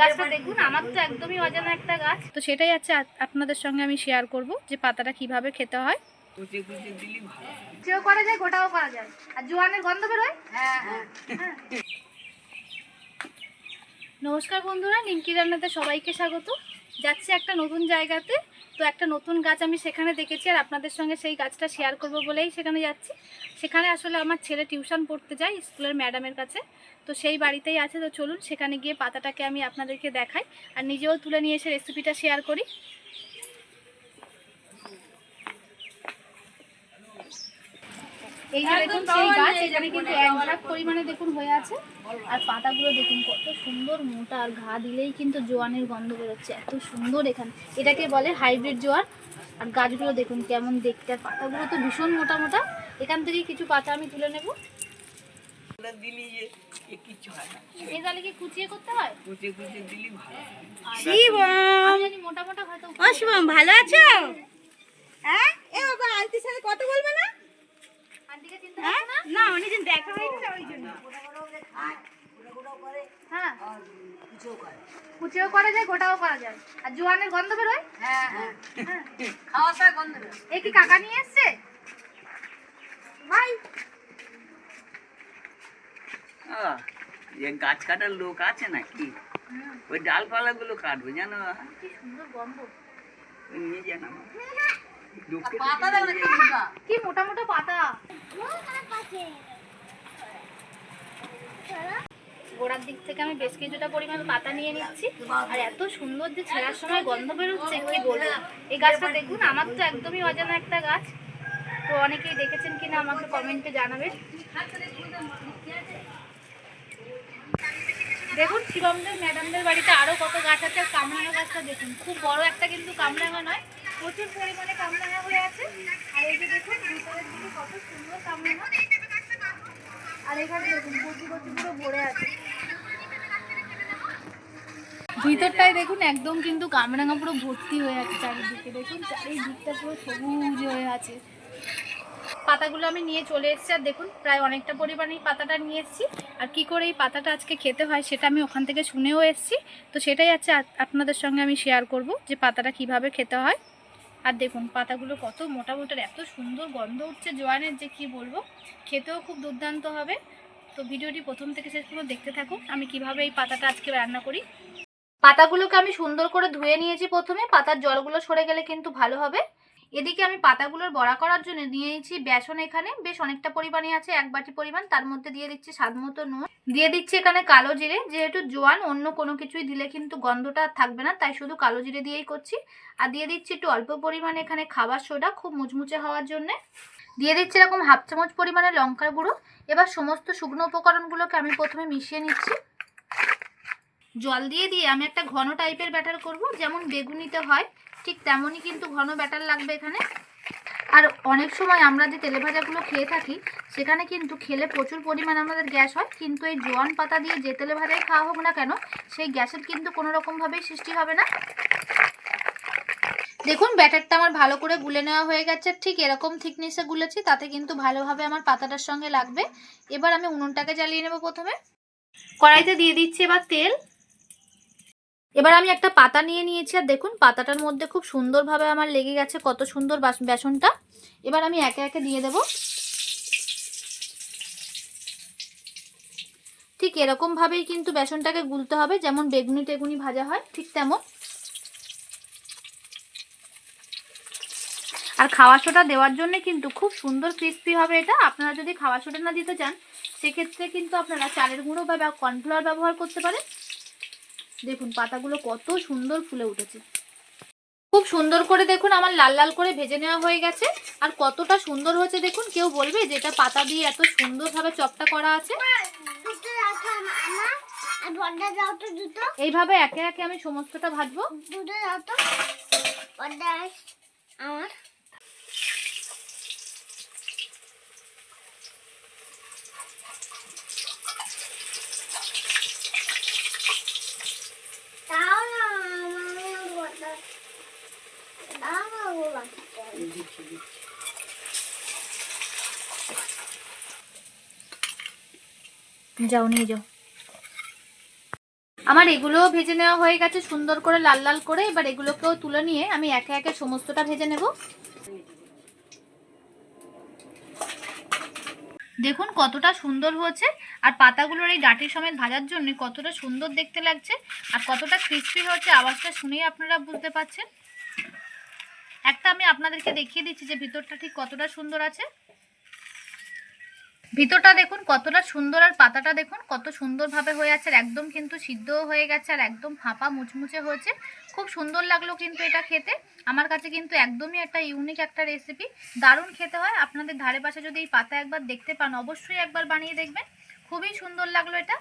গাছটা দেখুন আমার তো একদমই অজানা একটা গাছ। তো সেটাই আছে আপনাদের সঙ্গে আমি শেয়ার করব যে পাতাটা কীভাবে খেতে হয়। কুচিও করা যায় গোটাও করা যায়। আর জোয়ানের গন্ধ বেরোয়? হ্যাঁ। হ্যাঁ। নমস্কার বন্ধুরা নিমকি রান্নাতে সবাইকে স্বাগত। যাচ্ছি একটা নতুন জায়গাতে। তো একটা নতুন গাছ আমি সেখানে দেখেছি আর আপনাদের সঙ্গে সেই গাছটা শেয়ার করব বলেই সেখানে যাচ্ছি। সেখানে আসলে আমার ছেলে টিউশন পড়তে যায় স্কুলের ম্যাডামের কাছে। তো সেই বাড়িতেই আছে, তো চলুন সেখানে গিয়ে পাতাটাকে আমি আপনাদেরকে দেখাই। আর নিজেও তুলে নিয়ে এসে রেসিপিটা শেয়ার করি। এই যে দেখুন সেই গাছ এখানে কিন্তু এক ভাগ পরিমাণে দেখুন হয়ে আছে। আর পাতাগুলো দেখুন কত সুন্দর মোটা আর ঘা দিলেই কিন্তু জোয়ানের গন্ধ বেরোচ্ছে এত সুন্দর এখানে। এটাকে বলে হাইব্রিড জোয়ান আর গাছগুলো দেখুন কেমন দেখতে। আর পাতাগুলো তো ভীষণ মোটা মোটা। এখান থেকে কিছু পাতা আমি তুলে নেব। ভালো। আমি জানি মোটা মোটা হয়তো ভালো আছো? হ্যাঁ? এ বাবা আন্টির সাথে কথা বলবে না? না না অনেকদিন দেখা হয়ে গেছে ওই জন্য। হ্যাঁ। কুচিও করা যায় গোটাও করা যায়। আর জোয়ানের গন্ধ বেরোয় হ্যাঁ? হ্যাঁ হ্যাঁ। খাওয়া দাওয়া গন্ধ বেরোয়। এ কি কাকা নিয়ে এসছে? ভাই। আহ, এ গাছ কাটার লোক আছে নাকি? ওই ডালপালা গুলো কাটবে জানো? কি সুন্দর গন্ধ। নিয়ে যান আমার পাতা। কি মোটা মোটা পাতা? গোড়ার দিক থেকে আমি বেশ কিছুটা পরিমাণ পাতা নিয়ে নিচ্ছি। আর এত সুন্দর যে ছেঁড়ার সময় গন্ধ বেরোচ্ছে কি বলব? এই গাছটা দেখুন আমার তো একদমই অজানা একটা গাছ। তো অনেকেই দেখেছেন কিনা আমাকে কমেন্টে জানাবেন। দেখুন শিবমদের ম্যাডামদের বাড়িতে আরও কত গাছ আছে আর কামরাঙা গাছটা দেখুন। খুব বড় একটা কিন্তু কামরাঙা নয় প্রচুর পরিমাণে হয়ে আছে। আর এই যে দেখুন, ভিতরের দিকে কত সুন্দর আর এখানে দেখুন, কচি কচি পুরো ভরে আছে। ভিতরটায় দেখুন, একদম কিন্তু কামরাঙা পুরো ভর্তি হয়ে আছে চারিদিকে। দেখুন, চারিদিকটা পুরো সবুজ হয়ে আছে। পাতাগুলো আমি নিয়ে চলে এসেছি, আর দেখুন, প্রায় অনেকটা পরিমাণেই পাতাটা নিয়ে এসেছি। আর কি করে এই পাতাটা আজকে খেতে হয়, সেটা আমি ওখান থেকে শুনেও এসেছি। তো সেটাই আছে আপনাদের সঙ্গে আমি শেয়ার করব, যে পাতাটা কীভাবে খেতে হয়। আর দেখুন, পাতাগুলো কত মোটা মোটার এত সুন্দর গন্ধ উঠছে জোয়ানের, যে কি বলব? খেতেও খুব দুর্দান্ত হবে। তো ভিডিওটি প্রথম থেকে শেষ পর্যন্ত দেখতে থাকুন, আমি কীভাবে এই পাতাটা আজকে রান্না করি। পাতাগুলোকে আমি সুন্দর করে ধুয়ে নিয়েছি প্রথমে, পাতার জলগুলো সরে গেলে কিন্তু ভালো হবে। এদিকে আমি পাতাগুলোর বড়া করার জন্য নিয়েছি বেসন এখানে। বেশ অনেকটা পরিমাণে আছে, এক বাটি পরিমাণ। তার মধ্যে দিয়ে দিচ্ছি স্বাদ মতো নুন। দিয়ে দিচ্ছি এখানে কালো জিরে। যেহেতু জোয়ান, অন্য কোনো কিছুই দিলে কিন্তু গন্ধটা থাকবে না, তাই শুধু কালো জিরে দিয়েই করছি। আর দিয়ে দিচ্ছি একটু অল্প পরিমাণে এখানে খাবার সোডা, খুব মুচমুচে হওয়ার জন্যে। দিয়ে দিচ্ছি এরকম হাফ চামচ পরিমাণে লঙ্কার গুঁড়ো। এবার সমস্ত শুকনো উপকরণগুলোকে আমি প্রথমে মিশিয়ে নিচ্ছি। জল দিয়ে দিয়ে আমি একটা ঘন টাইপের ব্যাটার করব। যেমন বেগুনিতে হয় ঠিক তেমনই কিন্তু ঘন ব্যাটার লাগবে এখানে। আর অনেক সময় আমরা যে তেলে ভাজাগুলো খেয়ে থাকি, সেখানে কিন্তু খেলে প্রচুর পরিমাণ আমাদের গ্যাস হয়। কিন্তু এই জোয়ান পাতা দিয়ে যে তেলে ভাজাই খাওয়া হোক না কেন, সেই গ্যাসের কিন্তু কোনো রকমভাবেই সৃষ্টি হবে না। দেখুন, ব্যাটারটা আমার ভালো করে গুলে নেওয়া হয়ে গেছে। ঠিক এরকম থিকনেসে গুলেছি, তাতে কিন্তু ভালোভাবে আমার পাতাটার সঙ্গে লাগবে। এবার আমি উনুনটাকে জ্বালিয়ে নেব প্রথমে। কড়াইতে দিয়ে দিচ্ছি এবার তেল। এবার আমি একটা পাতা নিয়ে নিয়েছি, আর দেখুন পাতাটার মধ্যে খুব সুন্দরভাবে আমার লেগে গেছে কত সুন্দর বাস- বেসনটা। এবার আমি একে একে দিয়ে দেব। ঠিক এরকমভাবেই কিন্তু বেসনটাকে গুলতে হবে, যেমন বেগুনি টেগুনি ভাজা হয়, ঠিক তেমন। আর খাওয়া সোটা দেওয়ার জন্য কিন্তু খুব সুন্দর ক্রিস্পি হবে এটা। আপনারা যদি খাওয়া সোটা না দিতে চান, সেক্ষেত্রে কিন্তু আপনারা চালের গুঁড়ো বা কর্নফ্লাওয়ার ব্যবহার করতে পারেন। দেখুন, পাতাগুলো কত সুন্দর ফুলে উঠেছে। খুব সুন্দর করে দেখুন, আমার লাল লাল করে ভেজে নেওয়া হয়ে গেছে। আর কতটা সুন্দর হয়েছে দেখুন, কেউ বলবে যে এটা পাতা দিয়ে এত সুন্দরভাবে চপটা করা আছে। এইভাবে একে একে আমি সমস্তটা ভাজবো। আমার দাও না আমার বড়টা দাও না বাবা যাও, নিয়ে যাও। আমার এগুলোও ভেজে নেওয়া হয়ে গেছে, সুন্দর করে লাল লাল করে। এবার এগুলোকেও তুলে নিয়ে আমি একে একে সমস্তটা ভেজে নেব। দেখুন কতটা সুন্দর হয়েছে, আর পাতাগুলোর এই ডাটির সমেত ভাজার জন্য কতটা সুন্দর দেখতে লাগছে, আর কতটা ক্রিস্পি হচ্ছে আওয়াজটা শুনেই আপনারা বুঝতে পারছেন। একটা আমি আপনাদেরকে দেখিয়ে দিচ্ছি যে ভিতরটা ঠিক কতটা সুন্দর আছে। ভিতরটা দেখুন কতটা সুন্দর আর পাতাটা দেখুন কত সুন্দরভাবে হয়ে আছে আর একদম কিন্তু সিদ্ধও হয়ে গেছে আর একদম ফাঁপা মুচমুচে হয়েছে। খুব সুন্দর লাগল কিন্তু এটা খেতে। আমার কাছে কিন্তু একদমই একটা ইউনিক একটা রেসিপি দারুণ খেতে হয়। আপনাদের ধারে পাশে যদি এই পাতা একবার দেখতে পান, অবশ্যই একবার বানিয়ে দেখবেন। খুবই সুন্দর লাগল এটা।